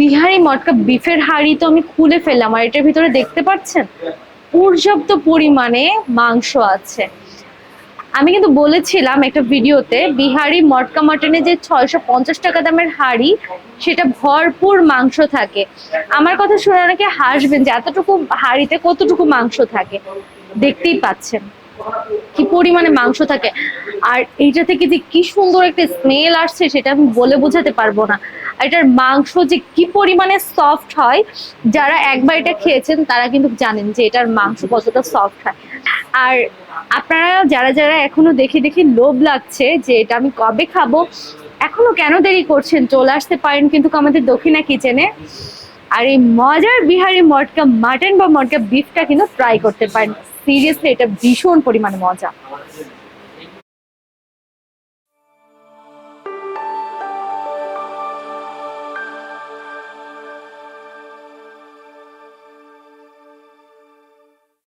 বিহারি মটকা বিফের হাড়ি তো আমি খুলে ফেললাম, আর এটার ভিতরে দেখতে পাচ্ছেন? পর্যাপ্ত পরিমাণে মাংস আছে। আমি কিন্তু বলেছিলাম একটা ভিডিওতে, বিহারি মটকা মাটনে যে ছয়শো পঞ্চাশ টাকা দামের হাড়ি, সেটা ভরপুর মাংস থাকে। আমার কথা শুনে অনেকে হাসবেন যে, এতটুকু হাড়িতে কতটুকু মাংস থাকে? দেখতেই পাচ্ছেন। কি পরিমাণে মাংস থাকে। আর এইটা থেকে যে কি সুন্দর একটা স্মেল আসছে সেটা আমি বলে বোঝাতে পারব না। এটার মাংস যে কি পরিমাণে সফট হয়, যারা একবার এটা খেয়েছেন তারা কিন্তু জানেন যে এটার মাংস কতটা সফট হয়। আর আপনারা যারা যারা এখনও দেখে দেখে লোভ লাগছে যে এটা আমি কবে খাব, এখনও কেন দেরি করছেন? চলে আসতে পারেন কিন্তু আমাদের দক্ষিণা কিচেনে আর এই মজার বিহারি মটকা মাটন বা মটকা বিফটা কিন্তু ট্রাই করতে পারেন। সিরিয়াসলি এটা ভীষণ পরিমাণে মজা।